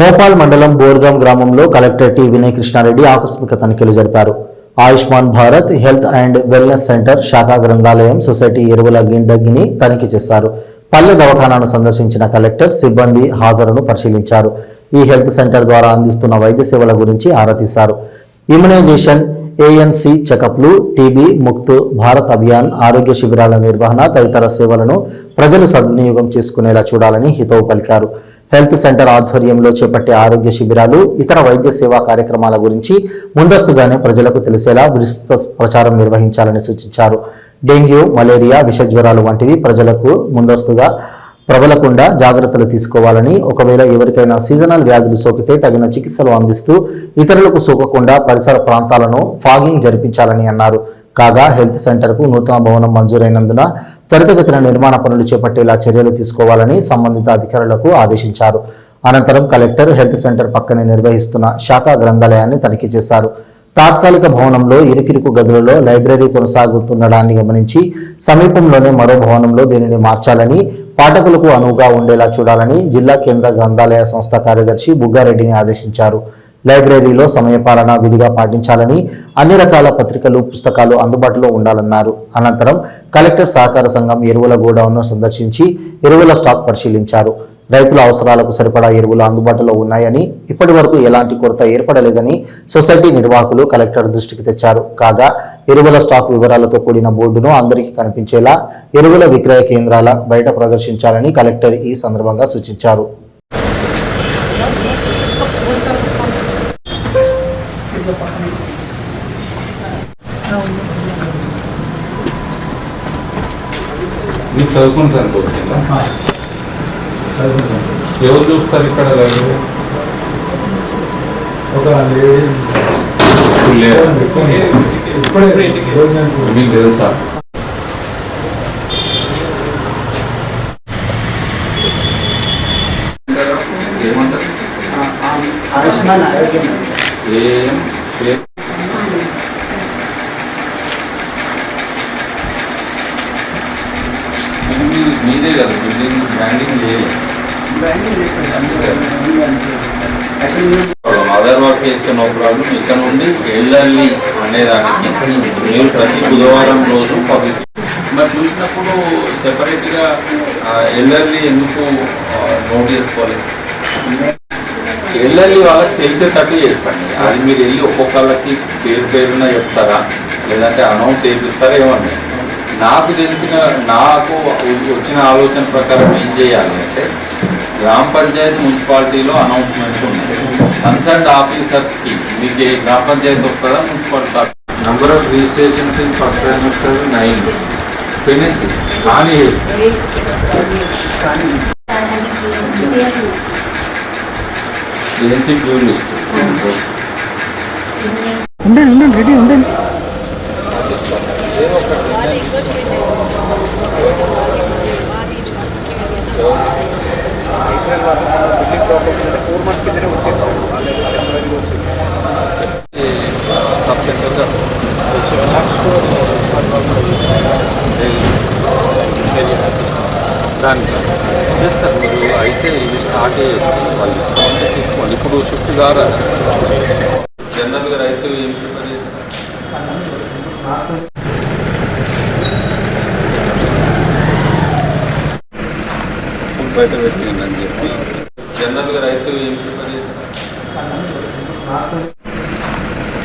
మోపాల్ మండలం బోర్గాం గ్రామంలో collector T Vinay Krishna Reddy ఆకస్మిక తనిఖీలు జరిపారు. Ayushman Bharat health and wellness centre శాఖా గ్రంథాలయం సొసైటీ ఎరువుల గిండగిని తనిఖీ చేశారు. పల్లె దవాఖానాను సందర్శించిన కలెక్టర్ సిబ్బంది హాజరును పరిశీలించారు. ఈ హెల్త్ సెంటర్ ద్వారా అందిస్తున్న వైద్య సేవల గురించి ఆరా తీశారు. ఇమ్యునైజేషన్ ఏఎన్సి చెకప్లు టీబీ ముక్త్ భారత్ అభియాన్ ఆరోగ్య శిబిరాల నిర్వహణ తదితర సేవలను ప్రజలు సద్వినియోగం చేసుకునేలా చూడాలని హితవు పలికారు. హెల్త్ సెంటర్ ఆధ్వర్యంలో చేపట్టే ఆరోగ్య శిబిరాలు ఇతర వైద్య సేవా కార్యక్రమాల గురించి ముందస్తుగానే ప్రజలకు తెలిసేలా విస్తృత ప్రచారం నిర్వహించాలని సూచించారు. డెంగ్యూ మలేరియా విషజ్వరాలు వంటివి ప్రజలకు ముందస్తుగా ప్రబలకుండా జాగ్రత్తలు తీసుకోవాలని ఒకవేళ ఎవరికైనా సీజనల్ వ్యాధులు సోకితే తగిన చికిత్సలు అందిస్తూ ఇతరులకు సోకకుండా పరిసర ప్రాంతాలను ఫాగింగ్ జరిపించాలని అన్నారు. కాగా హెల్త్ సెంటర్కు నూతన భవనం మంజూరైనందున త్వరితగతిన నిర్మాణ పనులు చేపట్టేలా చర్యలు తీసుకోవాలని సంబంధిత అధికారులకు ఆదేశించారు. అనంతరం కలెక్టర్ హెల్త్ సెంటర్ పక్కనే నిర్వహిస్తున్న శాఖా గ్రంథాలయాన్ని తనిఖీ చేశారు. తాత్కాలిక భవనంలో ఇరుకిరుకు గదులలో లైబ్రరీ కొనసాగుతుండడాన్ని గమనించి సమీపంలోనే మరో భవనంలో దీనిని మార్చాలని పాఠకులకు అనువుగా ఉండేలా చూడాలని జిల్లా కేంద్ర గ్రంథాలయ సంస్థ కార్యదర్శి బుగ్గారెడ్డిని ఆదేశించారు. లైబ్రరీలో సమయపాలన విధిగా పాటించాలని అన్ని రకాల పత్రికలు పుస్తకాలు అందుబాటులో ఉండాలన్నారు. అనంతరం కలెక్టర్ సహకార సంఘం ఎరువుల గోడౌన్ను సందర్శించి ఎరువుల స్టాక్ పరిశీలించారు. రైతుల అవసరాలకు సరిపడా ఎరువులు అందుబాటులో ఉన్నాయని ఇప్పటి వరకు ఎలాంటి కొరత ఏర్పడలేదని సొసైటీ నిర్వాహకులు కలెక్టర్ దృష్టికి తెచ్చారు. కాగా ఎరువుల స్టాక్ వివరాలతో కూడిన బోర్డును అందరికీ కనిపించేలా ఎరువుల విక్రయ కేంద్రాల బయట ప్రదర్శించాలని కలెక్టర్ ఈ సందర్భంగా సూచించారు. మీరు చదువుకుంటానికి వచ్చిందా ఎవరు చూస్తారు ఇక్కడ లైబ్రరీ ఒక మీకు తెలుసా? ఆయుష్మాన్ ఆరోగ్యం ఏం ఏ- ఇది మీ- మీదే కదా బిల్డింగ్ బ్రాండింగ్ అదర్ వర్క్ చేస్తే నో ప్రాబ్లం ఇక్కడ నుండి ఎల్ఎల్ఈ అనేదానికి మీరు ప్రతి బుధవారం రోజు పబ్లిక్ మరి చూసినప్పుడు సెపరేట్గా ఎల్ఎల్ఈ ఎందుకు నోట్ చేసుకోవాలి? ఎల్ఎల్ఈ వాళ్ళకి తెలిసేటట్టు చెప్పండి అది మీరు వెళ్ళి ఒక్కొక్కళ్ళకి పేరు పేరున చెప్తారా? లేదంటే అనౌన్స్ చేపిస్తారా ఏమన్నా నాకు తెలిసిన నాకు వచ్చిన ఆలోచన ప్రకారం ఏం చేయాలి అంటే గ్రామ పంచాయతీ మున్సిపాలిటీలో అనౌన్స్మెంట్స్ ఉన్నాయి. కన్సర్న్ ఆఫీసర్స్కి మీకు ఏ గ్రామ పంచాయతీ వస్తుందా municipality number of registrations in first trimester nine పెన్సీ కానీ డ్యూ లిస్ట్ ఉండండి ఉండండి రెడీ ఉండండి. ఫోర్ మంత్స్ కిందనే వచ్చేది సార్ వచ్చేది సబ్ సెంటర్గా దానికి చేస్తారు మీరు. అయితే ఇది స్టార్ట్ వాళ్ళు. ఇప్పుడు షిఫ్ట్ కారా జనరల్గా రైతు ఏం బయట పెట్టింది అని చెప్పి. జనరల్గా రైతు ఏం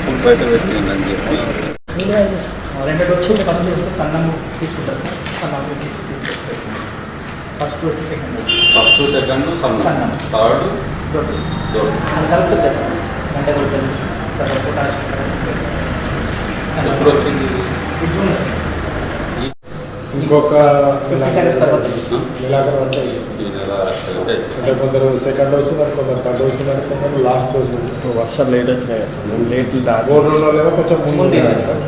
ఫుల్ బయట పెట్టింది అని చెప్పి. రెండు డోసులు ఫస్ట్ తీసుకుంటారు sir first second first second సన్నం. థర్డ్ ఎప్పుడు వచ్చింది? ఇంకొక అంటే కొందరు సెకండ్ డోస్ ఉన్నారు కొందరు థర్డ్ డోస్ ఉన్నారు కొందరు లాస్ట్ డోస్ వర్షాలు లేట్ వచ్చినాయి కదా సార్. లేట్ మూడు రోజులు కొంచెం ముందు సార్.